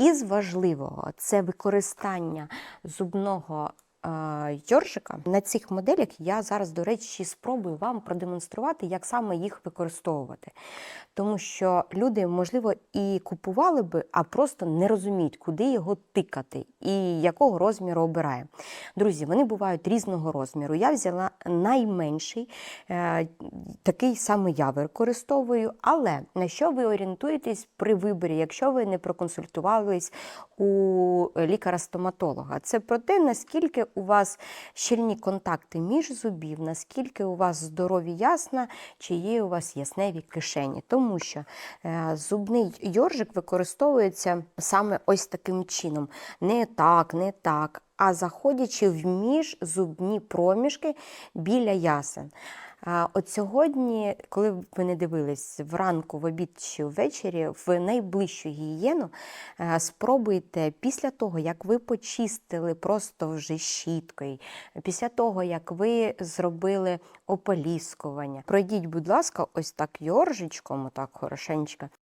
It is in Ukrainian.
Із важливого це використання зубного йоршика. На цих моделях я зараз, до речі, спробую вам продемонструвати, як саме їх використовувати. Тому що люди, можливо, і купували би, а просто не розуміють, куди його тикати і якого розміру обирає. Друзі, вони бувають різного розміру. Я взяла найменший, е, такий саме я використовую. Але на що ви орієнтуєтесь при виборі, якщо ви не проконсультувались у лікаря-стоматолога? Це про те, наскільки у вас щільні контакти між зубів, наскільки у вас здорові ясна, чи є у вас ясневі кишені. Тому що е, зубний йоржик використовується саме ось таким чином. Не так, не так, а заходячи в міжзубні проміжки біля ясен. От сьогодні, коли б ви не дивились вранку, в обід чи ввечері, в найближчу гігієну е, спробуйте після того, як ви почистили просто вже щіткою, після того, як ви зробили ополіскування, пройдіть, будь ласка, ось так йоржичком, отак хорошенько,